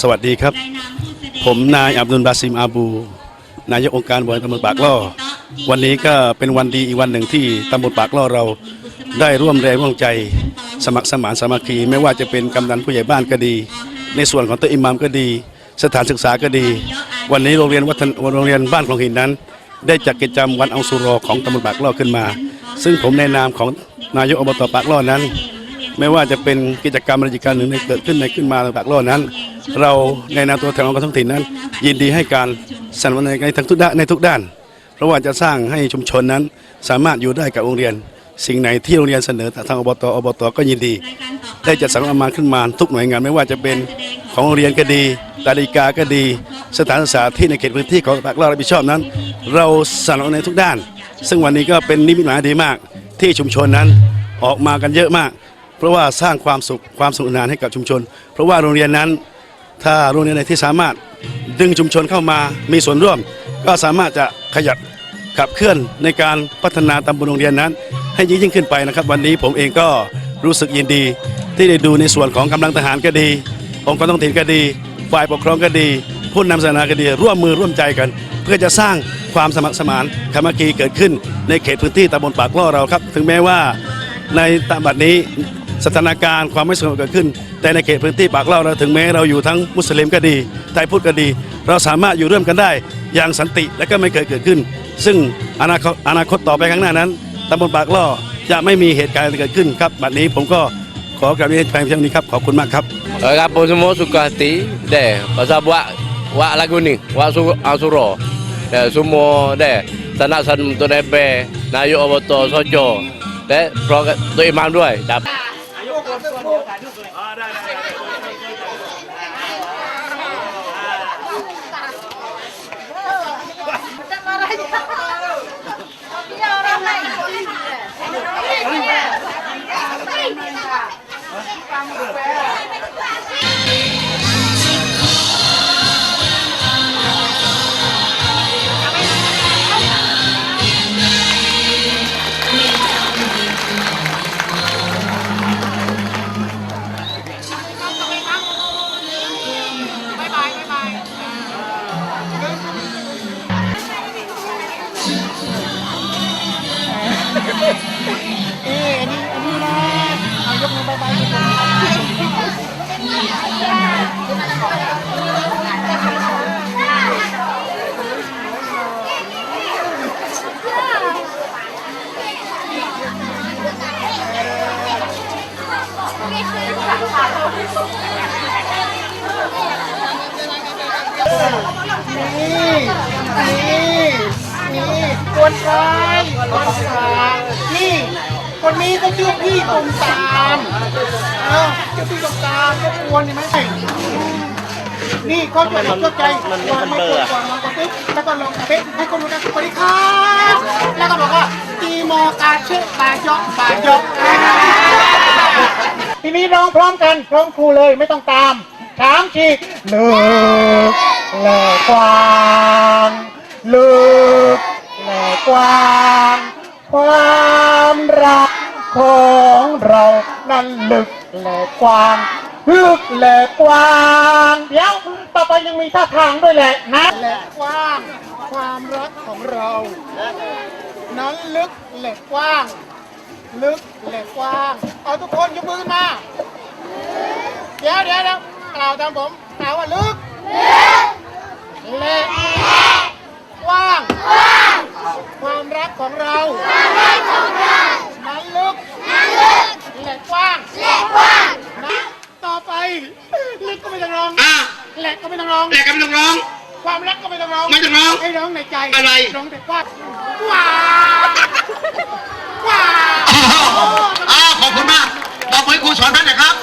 สวัสดีครับรายนามผู้แสดงผมนายอับดุลบาซิมอาบู นายกองค์การบริหารตำบลปากล่อ วันนี้ก็เป็นวันดีอีกวันหนึ่งที่ตำบลปากล่อเราได้ร่วมแรงร่วมใจสมัครสมานสามัคคี ไม่ว่าจะเป็นกำนันผู้ใหญ่บ้านก็ดี ในส่วนของตัวอิหมามก็ดี สถานศึกษาก็ดี วันนี้โรงเรียนวัฒนโรงเรียนบ้านคลองหินนั้น ได้จัดกิจกรรมวันอังสุรอของตำบลปากล่อขึ้นมา ซึ่งผมในนามของนายกอบตปากล่อนั้น ไม่ว่าจะเป็นกิจกรรมอะไรกิจการหนึ่งในเกิดขึ้นในขึ้นมาปากล่อนั้น เราในนามตัวแทนของท้องถิ่นนั้น ยินดีให้การสนับสนุนในทั้งทุกด้านในทุกด้าน เพราะว่าจะสร้างให้ชุมชนนั้น สามารถอยู่ได้กับโรงเรียน สิ่งไหนที่โรงเรียนเสนอทางอบตอบตก็ยินดี ได้จัดสรรงบประมาขึ้นมาทุกหน่วยงานไม่ว่าจะเป็นของโรงเรียนก็ดีตาดิกาก็ดี สถานศึกษาที่ในเขตพื้นที่ของปากล่อรับผิดชอบนั้น เราสนับสนุนในทุกด้าน ซึ่งวันนี้ก็เป็นนิมิตหมายดีมาก ที่ชุมชนนั้นออกมากันเยอะมาก เพราะว่าสร้างความสุขความสนุกสนานให้กับชุมชน เพราะว่าโรงเรียนนั้น ถ้าโรงเรียนไหนที่สามารถดึงชุมชนเข้ามามีส่วนร่วม ก็สามารถจะขยับขับเคลื่อนในการพัฒนาตำบลโรงเรียนนั้น ให้ยิ่งยิ่งขึ้นไปนะครับ วันนี้ผมเองก็รู้สึกยินดี ที่ได้ดูในส่วนของกำลังทหารก็ดีองค์กรท้องถิ่นก็ดี ฝ่ายปกครองก็ดีผู้นำศาสนาก็ดีร่วมมือร่วมใจกัน เพื่อจะสร้างความสมัครสมานคามัคคีเกิดขึ้นในเขตพื้นที่ตำบลปากล่อเราครับ ถึงแม้ว่าในตบัดนี้ สถานการณ์ความไม่สงบเกิดขึ้น แต่ในเขตพื้นที่ปากเล่าเราถึงแม้เราอยู่ทั้งมุสลิมก็ดีไทยพุทธก็ดี เราสามารถอยู่ร่วมกันได้อย่างสันติและก็ไม่เกิดเกิดขึ้น ซึ่งอนาคตอนาคตต่อไปข้างหน้านั้นตำบลปากล่อจะไม่มีเหตุการณ์เกิดขึ้นครับบัดนี้ผมก็ขอกราบเรียนแฟนเพลงนี้ครับขอบคุณมากครับ Eh, Kampung semua suka hati deh pasal buat buat lagu ni buat su Asuro deh semua deh sanak san untuk nebe Nayuk Oboto Sojo deh pro tu imam ด้วยครับ orang lain. นี่นี่นี่คนไทยคนไทยนี่ คนนี้ก็ชื่อพี่ตุ่มตามเออชื่อพี่ตุ่มตามก็ควรนี่ไหมนี่เขาจะเข้าใจวางไม่ควรวางวางปุ๊บแล้วก็ลองเป๊ะให้คนรู้นะสวัสดีครับแล้วก็บอกว่าตีโมกาเช่บายอกบายอกทีนี้ร้องพร้อมกันพร้อมครูเลยไม่ต้องตามถามทีเลิก แหลกกว้างลิกแหลกกว้างความรักของเรานั้นลึกแหลกกว้างลึกแหลกกว้างเดี๋ยวต่อไปยังมีท่าทางด้วยแหละนะแหลกกว้าง ความรักของเรานั้นลึกแหลกกว้าง ลึกแหลกกว้าง เอาทุกคนยกมือขึ้นมา เดี๋ยวเดี๋ยวเดี๋ยว กล่าวตามผมกล่าวว่าลึกแหลกกว้างความรักของเรานั้นลึกแหลกกว้างนะต่อไปลึกก็ไม่ต้องร้องอะแหลกก็ไม่ต้องร้องแหลกกันไม่ต้องร้อง ความรักก็ไม่ต้องร้องไม่ต้องร้องให้ร้องในใจอะไรร้องแต่ว่าว้าวว้าวอ่าขอบคุณมากบอกให้ครูสอนท่านนะครับ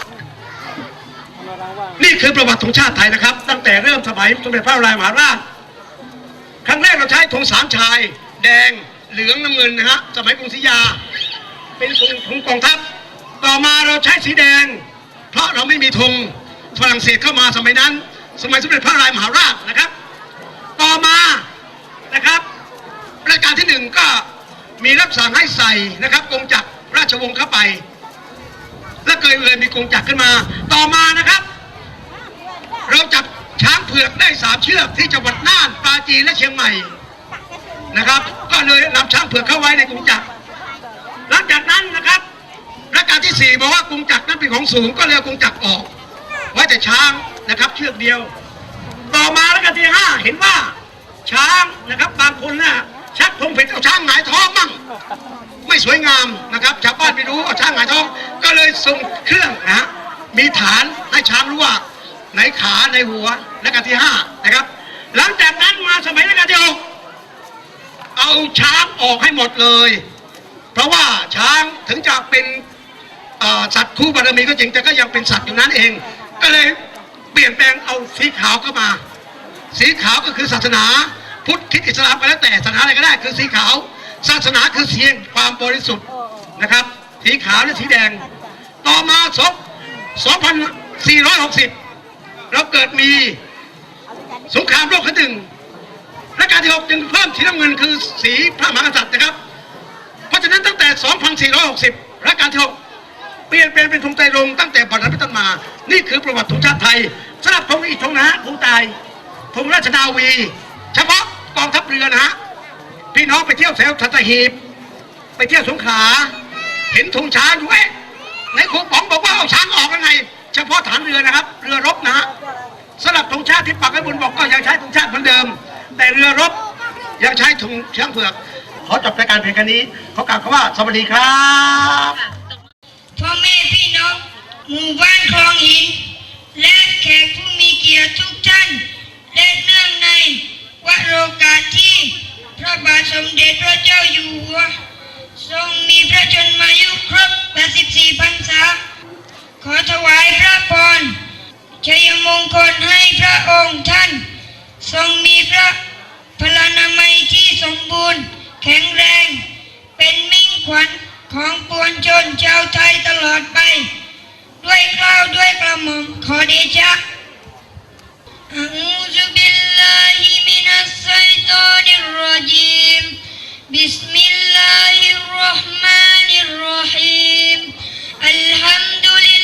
นี่คือประวัติของชาติไทยนะครับ ตั้งแต่เริ่มสมัยสมเด็จพระนารายมหาราช ครั้งแรกเราใช้ธงสามชาย แดงเหลืองน้ำเงินนะฮะสมัยกรุงศรีอยา เป็นธงของกองทัพ ต่อมาเราใช้สีแดง เพราะเราไม่มีธงฝรั่งเศสเข้ามาสมัยนั้น สมัยสมเด็จพระนารายมหาราชนะครับ ต่อมานะครับรายการที่หนึ่งก็มีรับสั่งให้ใส่นะครับกงจักรราชวงศ์เข้าไป และเกิดเลยมีกรงจักรขึ้นมา ต่อมานะครับ เราจับช้างเผือกได้สามเชือกที่จังหวัดน่านปราจีนและเชียงใหม่นะครับ ก็เลยนำช้างเผือกเข้าไว้ในกรงจักรหลังจากนั้นนะครับรัชกาลที่สี่บอกว่ากรงจักรนั้นเป็นของสูงก็เลยเอากรงจักรออก ไว้แต่ช้างนะครับ เชือกเดียว ต่อมารัชกาลที่ห้าเห็นว่าช้างนะครับบางคนน่ะชักธงผิดเอาช้างหงายท้องมั่งไม่สวยงามนะครับชาวบ้านไม่รู้เอาช้างหงายท้อง ก็เลยส่งเครื่องนะมีฐานให้ช้างรู้ว่า ไหนขาในหัวรัชกาลที่ห้านะครับ หลังจากนั้นมาสมัยรัชกาลที่หกเอาช้างออกให้หมดเลย เพราะว่าช้างถึงจะเป็นสัตว์คู่บารมีก็จริงแต่ก็ยังเป็นสัตว์อยู่นั้นเอง ก็เลยเปลี่ยนแปลงเอาสีขาวเข้ามา สีขาวก็คือศาสนา พุทธคิดอิสลามก็แล้วแต่ศาสนาอะไรก็ได้ คือสีขาว ศาสนาคือสีแห่งความบริสุทธิ์นะครับ สีขาวและสีแดง ต่อมาสอง2460 เราเกิดมีสงครามโลกครั้งหนึ่งและการที่หกจึงเพิ่มสีน้ำเงินคือสีพระมหากษัตริย์นะครับ เพราะฉะนั้นตั้งแต่ 2460รัชกาลที่6เปลี่ยนเป็นเป็นธงไตรรงค์ตั้งแต่บัดนั้นเป็นต้นมา นี่คือประวัติธงชาติไทยสำหรับธงอีกธงนะฮะธงตายธงราชนาวี เฉพาะกองทัพเรือนะฮะพี่น้องไปเที่ยวแถวสัตหีบ ไปเที่ยวสงขลาเห็นธงช้างอยู่เอ๊ะไหนครูป๋องบอกว่าเอาช้างออกยังไง เฉพาะฐานเรือนะครับ เรือรบนะฮะสำหรับธงชาติที่ปักไว้บนบอกก็ยังใช้ธงชาติเหมือนเดิม แต่เรือรบยังใช้ธงช้างเผือกขอจบรายการเพียงแค่นี้ขอกล่าวคำว่าสวัสดีครับพ่อแม่พี่น้องหมู่บ้านคลองหิน และแขกผู้มีเกียรติทุกท่านและเนื่องในวโรกาสที่พระบาทสมเด็จพระเจ้าอยู่หัว ทรงมีพระชนมายุครบ84พรรษา ขอถวายพระพรชัยมงคลให้พระองค์ท่าน ทรงมีพระพลานามัยที่สมบูรณ์ แข็งแรง เป็นมิ่งขวัญของปวงชนชาวไทยตลอดไป ด้วยเกล้าวด้วยกระหม่อมขอเดชะ أعوذ بالله من الشيطان الرجيم بسم الله الرحمن الرحيم الحمد لله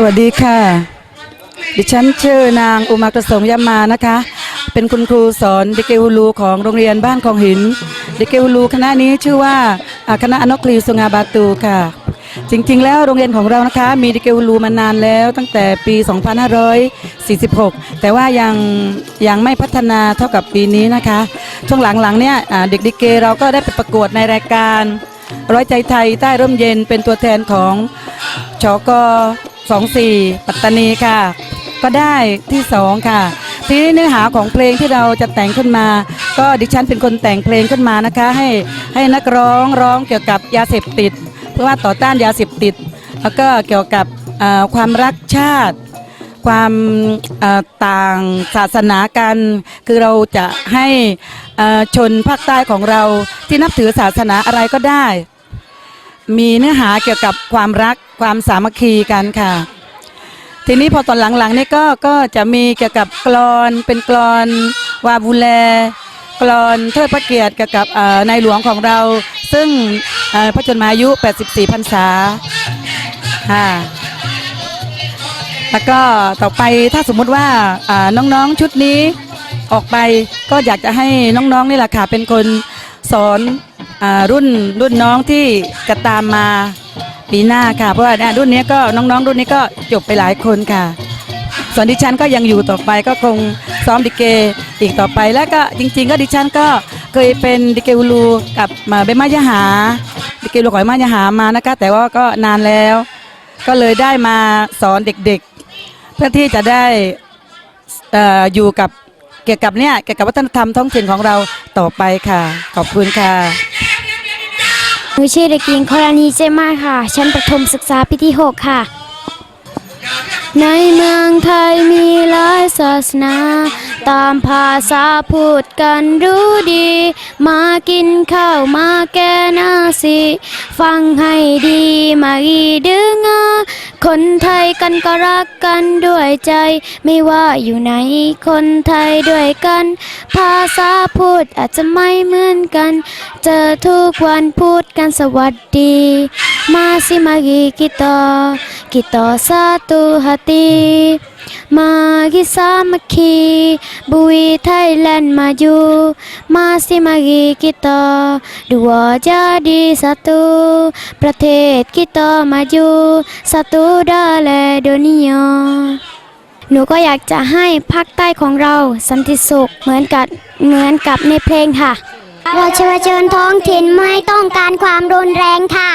สวัสดีค่ะ ดิฉันชื่อนางอุมากระสงยามานะคะ เป็นคุณครูสอนด็กเกฮูลูของโรงเรียนบ้านคลองหินด็กเกฮูลูคณะนี้ชื่อว่าคณะอนกคลีสุงาบาตูค่ะ จริงๆ แล้วโรงเรียนของเรานะคะ มีดิเกฮูลูมานานแล้วตั้งแต่ปี 2546 แต่ว่ายังยังไม่พัฒนาเท่ากับปีนี้นะคะ ช่วงหลังๆเนี่ยเด็กดิเกเราก็ได้ไปประกวดในรายการร้อยใจไทยใต้ร่มเย็นเป็นตัวแทนของชก 24 ปัตตานีค่ะ ก็ได้ที่สองค่ะ ทีนี้เนื้อหาของเพลงที่เราจะแต่งขึ้นมา ก็ดิฉันเป็นคนแต่งเพลงขึ้นมานะคะ ให้ให้นักร้องร้องเกี่ยวกับยาเสพติด เพื่อว่าต่อต้านยาเสพติด แล้วก็เกี่ยวกับความรักชาติ ความต่างศาสนากัน คือเราจะให้ชนภาคใต้ของเราที่นับถือศาสนาอะไรก็ได้ มีเนื้อหาเกี่ยวกับความรักความสามัคคีกันค่ะ ทีนี้พอตอนหลังๆนี่ก็ก็จะมีเกี่ยวกับกลอนเป็นกลอนวาบูแลกลอนเทิดพระเกียรติเกี่ยวกับในหลวงของเรา ซึ่งพระชนมายุ 84พรรษาค่ะแล้วก็ต่อไปถ้าสมมุติว่าน้องๆชุดนี้ออกไปก็อยากจะให้น้องๆนี่แหละค่ะเป็นคนสอน อารุ่นรุ่นน้องที่จะตามมาปีหน้าค่ะ เพราะว่าเนี่ยรุ่นนี้ก็น้องๆ รุ่นนี้ก็จบไปหลายคนค่ะ ส่วนดิฉันก็ยังอยู่ต่อไปก็คงซ้อมดิเกอีกต่อไปแล้วก็จริง ๆ ก็ดิฉันก็เคยเป็นดิเกฮูลูกับมาเบมายาหาดิเกฮูลูของมายาหามานะคะ แต่ว่าก็นานแล้ว ก็เลยได้มาสอนเด็กๆ เพื่อที่จะได้เอ่ออยู่กับเกี่ยวกับเนี่ยเกี่ยวกับวัฒนธรรมท้องถิ่นของเราต่อไปค่ะ ขอบคุณค่ะ หนูชื่อเด็กหญิงครณีเจมาค่ะ ชั้นประถมศึกษาปีที่ 6 ค่ะ ในเมืองไทยมีหลายศาสนา ตามภาษาพูดกันรู้ดี มากินข้าวมาแกนาสิ ฟังให้ดีมาอีดึงอาคนไทยกันก็รักกันด้วยใจ ไม่ว่าอยู่ไหนคนไทยด้วยกัน ภาษาพูดอาจจะไม่เหมือนกัน เจอทุกวันพูดกันสวัสดี มาสิมากีกิตอกิตอสาตุหัติมากิสามัคคีบุยไทยแลนด์มาอยู่มาสิมากิกิตาดัวจาดีสัตุประเทศกิตามาอยู่สัตุดาแลโดนิยหนูก็อยากจะให้ภาคใต้ของเราสันติสุขเหมือนกับเหมือนกับในเพลงค่ะ เราเชิญท้องถิ่นไม่ต้องการความรุนแรงค่ะ